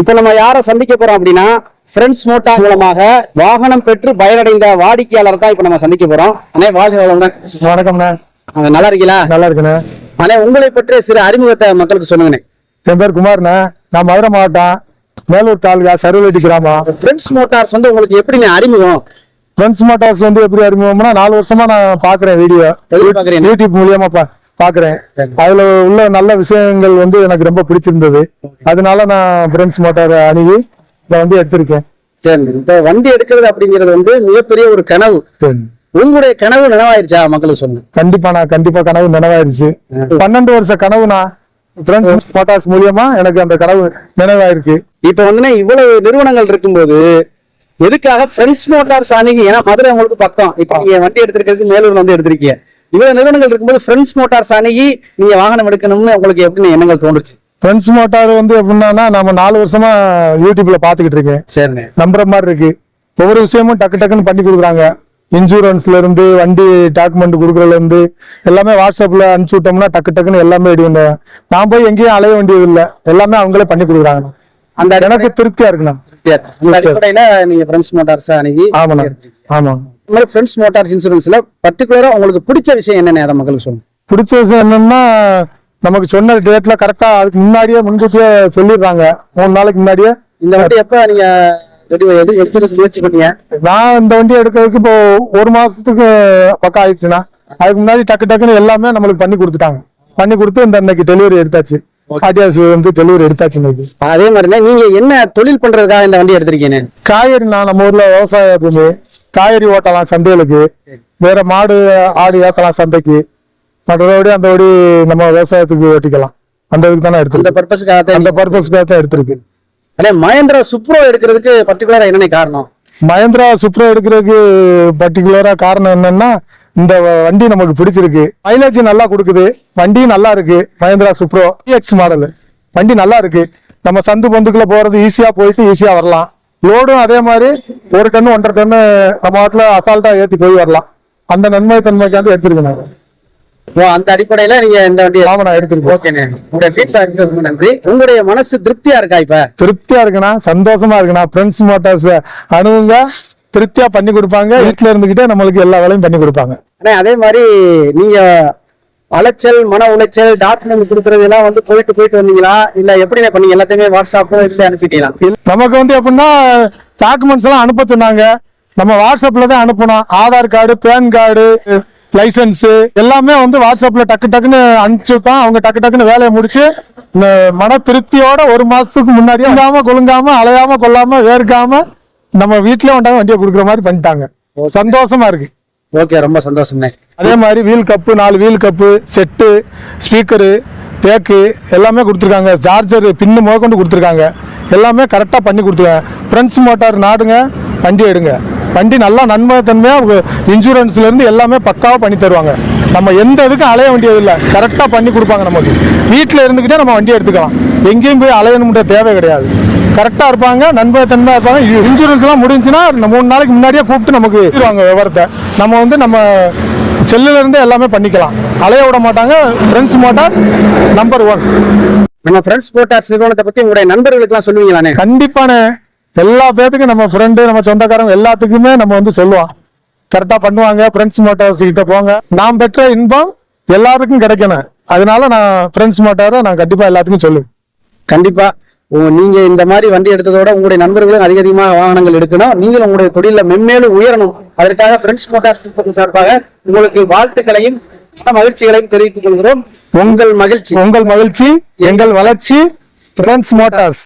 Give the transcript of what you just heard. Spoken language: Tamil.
இப்ப நம்ம யாரை சந்திக்க போறோம் அப்படின்னா ஃப்ரெண்ட்ஸ் மோட்டா மூலமாக வாகனம் பெற்று பயனடைந்த வாடிக்கையாளர் தான் இப்ப நம்ம சந்திக்க போறோம். அண்ணே வாழ்க அஹ் நல்லா இருக்கீங்களா? நல்லா இருக்குண்ணே அண்ணே உங்களை பற்றிய சிறு அறிமுகத்தை மக்களுக்கு சொல்லுங்கண்ணே. என் பேர் குமார்ண்ணே. நான் மதுரை மாவட்டம் மேலூர் தாலுகா சருவெட்டி கிராமம். ஃப்ரெண்ட்ஸ் மோட்டார்ஸ் வந்து உங்களுக்கு எப்படிங்க அறிமுகம்? ஃப்ரெண்ட்ஸ் மோட்டார்ஸ் வந்து எப்படி அறிமுகம்னா நாலு வருஷமா நான் பாக்குறேன் வீடியோ? யூடியூப் மூலியமா பாக்குறேன். அதுல உள்ள நல்ல விஷயங்கள் வந்து எனக்கு ரொம்ப பிடிச்சிருந்தது. அதனால நான் ஃப்ரெண்ட்ஸ் மோட்டார் அணுகி இந்த வண்டி எடுத்திருக்கேன். சரி இப்ப வண்டி எடுக்கிறது அப்படிங்கிறது வந்து மிகப்பெரிய ஒரு கனவு. உங்களுடைய கனவு நினைவாயிருச்சா? மக்களுக்கு சொல்லுங்க. கண்டிப்பா நான் கண்டிப்பா கனவு நினைவாயிருச்சு. பன்னெண்டு வருஷ கனவு நான் ஃப்ரெண்ட்ஸ் மோட்டார்ஸ் மூலியமா எனக்கு அந்த கனவு நினைவாயிருக்கு. இப்ப வந்து இவ்வளவு நிறுவனங்கள் இருக்கும்போது எதுக்காக ஃப்ரெண்ட்ஸ் மோட்டார்ஸ் அணுகி ஏன்னா மதுரை உங்களுக்கு பக்கம். இப்ப நீங்க வண்டி எடுத்திருக்கிறது மேலூர்ல வந்து எடுத்திருக்கீங்க. இவ்வளவு நிறுவனங்கள் இருக்கும்போது ஃப்ரெண்ட்ஸ் மோட்டார்ஸ் அணுகி நீங்க வாகனம் எடுக்கணும்னு உங்களுக்கு எப்படி எண்ணங்கள் தோன்றுச்சு? ஃப்ரெண்ட்ஸ் மோட்டார் வந்து எப்படின்னா நம்ம நாலு வருஷமா யூடியூப்ல பாத்துக்கிட்டு இருக்கேன். சரிண்ணே. நம்புற மாதிரி இருக்கு. ஒவ்வொரு விஷயமும் டக்கு டக்குன்னு பண்ணி கொடுக்குறாங்க. இன்சூரன்ஸ்ல இருந்து வண்டி டாக்குமெண்ட் கொடுக்கறதுல இருந்து எல்லாமே வாட்ஸ்அப்ல அனுப்பிச்சு விட்டோம்னா டக்கு டக்குன்னு எல்லாமே ரெடி பண்ண நான் போய் எங்கேயும் அலைய வேண்டியது இல்லை எல்லாமே அவங்களே பண்ணி கொடுக்குறாங்க. அந்த எனக்கு திருப்தியா இருக்குண்ணா. அந்த அடிப்படையில நீங்க ஃப்ரெண்ட்ஸ் மோட்டார்ஸ் அணுகி ஆமாண்ணா. ஆமா இந்த மாதிரி ஃப்ரெண்ட்ஸ் மோட்டார்ஸ் இன்சூரன்ஸ்ல பர்டிகுலரா உங்களுக்கு பிடிச்ச விஷயம் என்னென்ன அதை மக்களுக்கு சொல்லுங்க. பிடிச்ச விஷயம் என்னன்னா நமக்கு சொன்ன டேட்ல கரெக்டா அதுக்கு முன்னாடியே முன்கூட்டியே சொல்லிடுறாங்க. மூணு நாளைக்கு முன்னாடியே. இந்த வண்டி எப்ப நீங்க ரெடி எடுத்து முயற்சி பண்ணீங்க? நான் இந்த வண்டி எடுக்கிறதுக்கு இப்போ ஒரு மாசத்துக்கு பக்கம் ஆயிடுச்சுண்ணா அதுக்கு முன்னாடி டக்கு டக்குன்னு எல்லாமே நம்மளுக்கு பண்ணி கொடுத்துட்டாங்க. பண்ணி கொடுத்து இந்த இன்னைக்கு டெலிவரி எடுத்தாச்சு. ஆர்டிஎஸ் வந்து டெலிவரி எடுத்தாச்சு இன்னைக்கு. அதே மாதிரிதான் நீங்க என்ன தொழில் பண்றதுக்காக இந்த வண்டி எடுத்திருக்கீங்க? காய்கறி நான் நம்ம ஊர்ல விவசாய பூமி காய்கறி ஓட்டலாம் சந்தைகளுக்கு. வேற மாடு ஆடு ஏத்தலாம் சந்தைக்கு. மற்றபடி அந்த வடி நம்ம விவசாயத்துக்கு ஓட்டிக்கலாம். அந்த இதுக்கு தானே அந்த எடுத்துருக்கு பர்பஸ்க்காக அந்த பர்பஸ்க்காக தான் எடுத்திருக்கு. அண்ணே மகேந்திரா சுப்ரோ எடுக்கிறதுக்கு பர்டிகுலரா என்னென்ன காரணம்? மஹேந்திரா சுப்ரா எடுக்கிறதுக்கு பர்டிகுலரா காரணம் என்னன்னா இந்த வண்டி நமக்கு பிடிச்சிருக்கு. மைலேஜ் நல்லா கொடுக்குது. வண்டி நல்லா இருக்கு. மஹேந்திரா சுப்ரோ எக்ஸ் மாடல் வண்டி நல்லா இருக்கு. நம்ம சந்து பந்துக்குள்ள போறது ஈஸியா போயிட்டு ஈஸியா வரலாம். லோடும் அதே மாதிரி ஒரு டன்னு ஒன்றரை டன்னு நம்ம வாட்டில் அசால்ட்டா ஏத்தி போய் வரலாம். அந்த நன்மை தன்மைக்காண்டி எடுத்திருக்கேன் நான். அந்த அடிப்படையில நீங்க இந்த வண்டி ஆமா நான் எடுத்திருக்கேன் ஓகேண்ணே உங்களுடைய ஃபீட்பேக் ரொம்ப நன்றி. உங்களுடைய மனசு திருப்தியா இருக்கா இப்ப? திருப்தியா இருக்குண்ணா சந்தோஷமா இருக்குண்ணா. ஃப்ரெண்ட்ஸ் மோட்டார்ஸ் அணுகுங்க திருப்தியா பண்ணி கொடுப்பாங்க. வீட்டுல இருந்துகிட்டே நம்மளுக்கு எல்லா வேலையும் பண்ணி கொடுப்பாங்க. அதே மாதிரி நீங்க அலைச்சல் மன உளைச்சல் டாக்குமெண்ட் கொடுக்கறது எல்லாம் வந்து போயிட்டு போயிட்டு வந்தீங்களா? இல்ல எப்படி பண்ணீங்க? எல்லாத்தையுமே வாட்ஸ்அப் இதுல அனுப்பிட்டீங்களா? நமக்கு வந்து எப்படின்னா டாக்குமெண்ட்ஸ் எல்லாம் அனுப்ப சொன்னாங்க. நம்ம வாட்ஸ்அப்ல தான் அனுப்பணும். Aadhaar card PAN card licence எல்லாமே வந்து வாட்ஸ்அப்ல டக்கு டக்குன்னு அனுப்பிச்சு விட்டோம் அவங்க டக்கு டக்குன்னு வேலையை முடிச்சு இந்த மன திருப்தியோட ஒரு மாசத்துக்கு முன்னாடியே இல்லாம கொழுங்காம அலையாம கொள்ளாம வேர்க்காம நம்ம வீட்லயே கொண்டாந்து வண்டியை கொடுக்குற மாதிரி பண்ணிட்டாங்க. சந்தோஷமா இருக்கு. ஓகே ரொம்ப சந்தோஷம்ண்ணே. அதே மாதிரி வீல் கப்பு நாலு wheel cup set speaker bag எல்லாமே கொடுத்துருக்காங்க. சார்ஜர் பின்னு முதற்கொண்டு கொடுத்துருக்காங்க. எல்லாமே கரெக்டாக பண்ணி கொடுத்துருக்காங்க. ஃப்ரெண்ட்ஸ் மோட்டார் நாடுங்க வண்டி எடுங்க. வண்டி நல்லா நன்மைத்தன்மையாக இன்சூரன்ஸ்லேருந்து எல்லாமே பக்காவாக பண்ணி தருவாங்க. நம்ம எந்த இதுக்கும் அலைய வேண்டியதில்லை. கரெக்டாக பண்ணி கொடுப்பாங்க நமக்கு. வீட்டில் இருந்துக்கிட்டே நம்ம வண்டி எடுத்துக்கலாம். எங்கேயும் போய் அலையணுன்ற தேவை கிடையாது. கரெக்டாக இருப்பாங்க நண்பத்தன்மையாக இருப்பாங்க. இன்சூரன்ஸ்லாம் முடிஞ்சுன்னா மூணு நாளைக்கு முன்னாடியே கூப்பிட்டு நமக்கு விவரத்தை. நம்ம வந்து நம்ம செல்லுல இருந்து எல்லாமே பண்ணிக்கலாம். அலைய விட மாட்டாங்க ஃப்ரெண்ட்ஸ் மோட்டார் நம்பர் ஒன் நம்ம ஃப்ரெண்ட்ஸ் போட்டாஸ் நிறுவனத்தை பத்தி உங்களுடைய நண்பர்களுக்கு எல்லாம் சொல்லுவீங்களாண்ணே? கண்டிப்பான எல்லா பேத்துக்கும் நம்ம ஃப்ரெண்டு நம்ம சொந்தக்காரங்க எல்லாத்துக்குமே நம்ம வந்து சொல்லுவோம். கரெக்டா பண்ணுவாங்க ஃப்ரெண்ட்ஸ் மோட்டார்ஸ் கிட்ட போங்க. நாம் பெற்ற இன்பம் எல்லாருக்கும் கிடைக்கணும். அதனால நான் ஃப்ரெண்ட்ஸ் மோட்டாரை நான் கண்டிப்பா எல்லாத்துக்கும் சொல்லுவேன். கண்டிப்பா. உ- நீங்க இந்த மாதிரி வண்டி எடுத்ததோட உங்களுடைய நண்பர்களும் அதிக அதிகமாக வாகனங்கள் எடுக்கணும். நீங்களும் உங்களுடைய தொழில மென்மேலும் உயரணும். அதற்காக ஃப்ரெண்ட்ஸ் மோட்டார்ஸ் சார்பாக உங்களுக்கு வாழ்த்துக்களையும் மகிழ்ச்சிகளையும் தெரிவித்துக் கொள்கிறோம். உங்கள் மகிழ்ச்சி. உங்கள் மகிழ்ச்சி எங்கள் வளர்ச்சி. Friends Motors